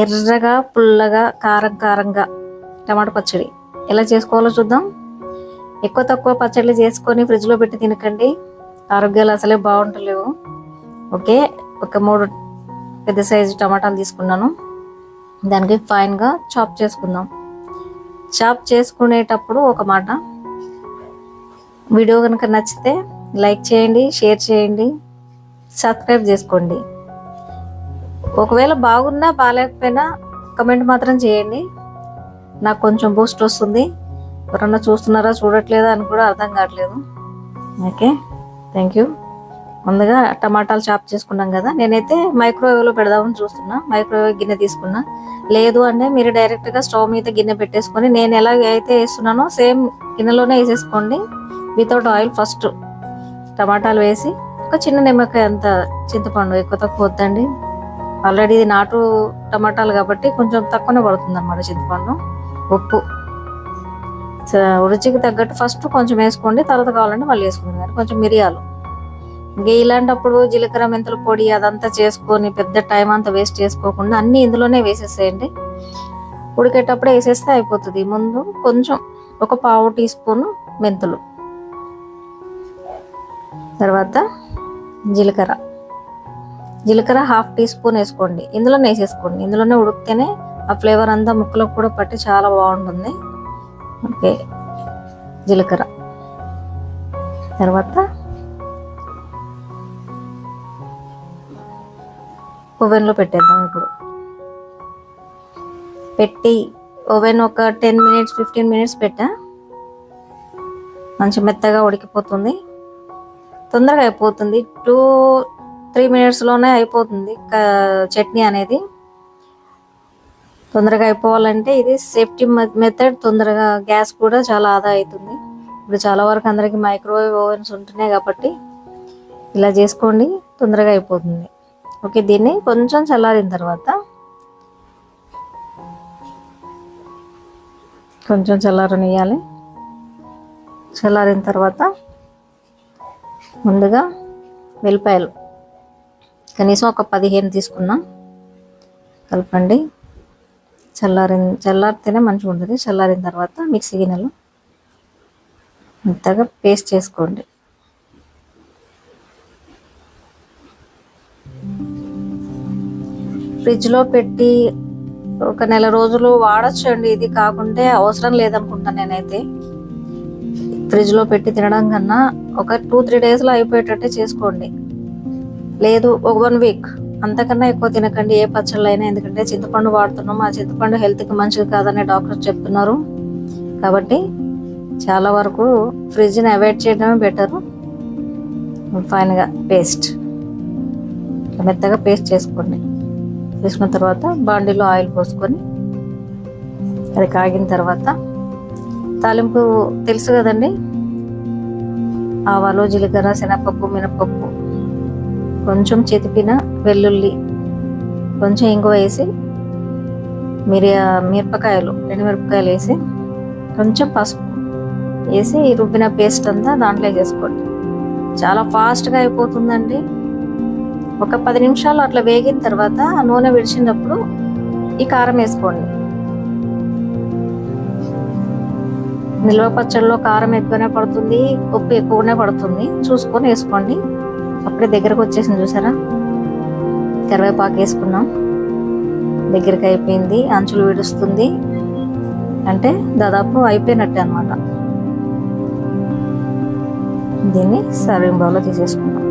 ఎర్రగా పుల్లగా కారం కారంగా టమాటా పచ్చడి. ఎలా చేసుకోవాలో చూద్దాం. ఎక్కువ తక్కువ పచ్చళ్ళు చేసుకొని ఫ్రిడ్జ్లో పెట్టి తినకండి. ఆరోగ్యాలు అసలే బాగుంటలేవు. ఓకే ఒక మూడు పెద్ద సైజు టమాటాలు తీసుకున్నాను. దానికి ఫైన్గా చాప్ చేసుకుందాం. చాప్ చేసుకునేటప్పుడు ఒక మాట. వీడియో కనుక నచ్చితే లైక్ చేయండి షేర్ చేయండి సబ్స్క్రైబ్ చేసుకోండి. ఒకవేళ బాగున్నా బాగాలేకపోయినా కమెంట్ మాత్రం చేయండి. నాకు కొంచెం బూస్ట్ వస్తుంది. ఎవరన్నా చూస్తున్నారా చూడట్లేదా అని కూడా అర్థం కావట్లేదు. ఓకే థ్యాంక్ యూ ముందుగా టమాటాలు చాప్ చేసుకున్నాం కదా నేనైతే మైక్రోవేవ్లో పెడదామని చూస్తున్నా. మైక్రోవేవ్ గిన్నె తీసుకున్నా. లేదు అంటే మీరు డైరెక్ట్గా స్టవ్ మీద గిన్నె పెట్టేసుకొని నేను ఎలా అయితే వేస్తున్నానో సేమ్ గిన్నెలోనే వేసేసుకోండి. వితౌట్ ఆయిల్ ఫస్ట్ టమాటాలు వేసి ఒక చిన్న నిమ్మకాయ అంత చింతపండు ఎక్కువ తక్కువ వద్దండి. ఆల్రెడీ ఇది నాటు టమాటాలు కాబట్టి కొంచెం తక్కువనే పడుతుంది అన్నమాట చింతపండు. ఉప్పు. రుచికి తగ్గట్టు ఫస్ట్ కొంచెం వేసుకోండి తర్వాత కావాలంటే మళ్ళీ వేసుకుంటుంది కానీ కొంచెం మిరియాలు. ఇంకా ఇలాంటప్పుడు జీలకర్ర మెంతుల పొడి అదంతా చేసుకొని పెద్ద టైం అంతా వేస్ట్ చేసుకోకుండా అన్ని ఇందులోనే వేసేసేయండి. ఉడికేటప్పుడు వేసేస్తే అయిపోతుంది. ముందు కొంచెం ఒక పావు టీ స్పూన్ మెంతులు. తర్వాత జీలకర్ర. జీలకర్ర హాఫ్ టీ స్పూన్ వేసుకోండి. ఇందులోనే వేసేసుకోండి ఇందులోనే ఉడికితేనే ఆ ఫ్లేవర్ అంతా ముక్కలకు కూడా పట్టి చాలా బాగుంటుంది. ఓకే. జీలకర్ర. తర్వాత ఓవెన్లో పెట్టేద్దాం ఇప్పుడు. పెట్టి ఓవెన్ ఒక టెన్ మినిట్స్ ఫిఫ్టీన్ మినిట్స్ పెట్టా. మంచి మెత్తగా ఉడికిపోతుంది. తొందరగా అయిపోతుంది. టూ త్రీ మినిట్స్లోనే అయిపోతుంది చట్నీ అనేది. తొందరగా అయిపోవాలంటే ఇది సేఫ్టీ మెథడ్ తొందరగా గ్యాస్ కూడా చాలా ఆదా అవుతుంది. ఇప్పుడు చాలా వరకు అందరికీ మైక్రోవేవ్ ఓవెన్స్ ఉంటున్నాయి కాబట్టి ఇలా చేసుకోండి తొందరగా అయిపోతుంది. ఓకే దీన్ని కొంచెం చల్లారిన తర్వాత కొంచెం చల్లారనియాలి చల్లారిన తర్వాత ముందుగా వెల్లిపాయలు కనీసం ఒక పదిహేను తీసుకున్నా. కలపండి. చల్లారిన చల్లారితేనే మంచిగా ఉంటుంది. చల్లారిన తర్వాత మిక్సీ గిన్నెలో మెత్తగా పేస్ట్ చేసుకోండి. ఫ్రిడ్జ్లో పెట్టి ఒక నెల రోజులు వాడచ్చు అండి ఇది కాకుంటే అవసరం లేదనుకుంటా నేనైతే. ఫ్రిడ్జ్లో పెట్టి తినడం కన్నా ఒక టూ త్రీ డేస్లో అయిపోయేటట్టే చేసుకోండి. లేదు ఒక వన్ వీక్ అంతకన్నా ఎక్కువ తినకండి ఏ పచ్చళ్ళు అయినా ఎందుకంటే చింతపండు వాడుతున్నాం. ఆ చింతపండు హెల్త్కి మంచిది కాదని డాక్టర్ చెప్తున్నారు. కాబట్టి చాలా వరకు ఫ్రిడ్జ్ని అవాయిడ్ చేయడమే బెటరు ఫైన్గా పేస్ట్ మెత్తగా పేస్ట్ చేసుకోండి. చేసుకున్న తర్వాత బాండీలో ఆయిల్ పోసుకొని అది కాగిన తర్వాత తాలింపు తెలుసు కదండి? ఆవాలు జీలకర్ర శనగపప్పు మినపప్పు. కొంచెం చితిపిన వెల్లుల్లి కొంచెం ఇంగువ వేసి మిరియా మిరపకాయలు రెండు మిరపకాయలు వేసి కొంచెం పసుపు వేసి రుబ్బిన పేస్ట్ అంతా దాంట్లో వేసుకోండి చాలా ఫాస్ట్గా అయిపోతుందండి. ఒక పది నిమిషాలు అట్లా వేగిన తర్వాత నూనె విడిచినప్పుడు ఈ కారం వేసుకోండి. నిల్వ పచ్చళ్ళలో కారం ఎక్కువనే పడుతుంది ఉప్పు ఎక్కువనే పడుతుంది చూసుకొని వేసుకోండి. అప్పుడే దగ్గరకు వచ్చేసింది చూసారా? కరివేపాకు వేసుకున్నాం. దగ్గరికి అయిపోయింది అంచులు విడుస్తుంది. అంటే దాదాపు అయిపోయినట్టే అనమాట దీన్ని సర్వింగ్ బౌల్లో తీసేసుకుంటాం.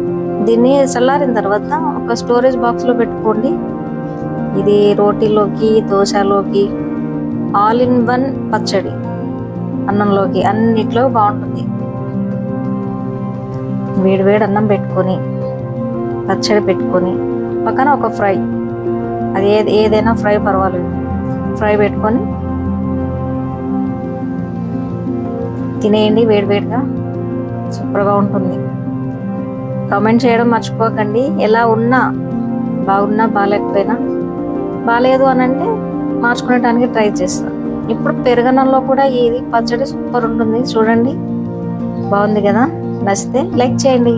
దీన్ని చల్లారిన తర్వాత ఒక స్టోరేజ్ బాక్స్లో పెట్టుకోండి. ఇది రోటీలోకి దోశలోకి ఆల్ ఇన్ వన్ పచ్చడి అన్నంలోకి అన్నిట్లో బాగుంటుంది. వేడివేడి అన్నం పెట్టుకొని పచ్చడి పెట్టుకొని పక్కన ఒక ఫ్రై. అది ఏది ఏదైనా ఫ్రై పర్వాలేదు. ఫ్రై పెట్టుకొని తినేయండి వేడివేడిగా సూపర్గా ఉంటుంది. కామెంట్ చేయడం మర్చిపోకండి. ఎలా ఉన్నా బాగున్నా బాగాలేకపోయినా బాగాలేదు అని అంటే మార్చుకునేటానికి ట్రై చేస్తాను ఇప్పుడు పెరగనంలో కూడా ఇది పచ్చడి సూపర్ ఉంటుంది. చూడండి. బాగుంది కదా? నచ్చితే లైక్ చేయండి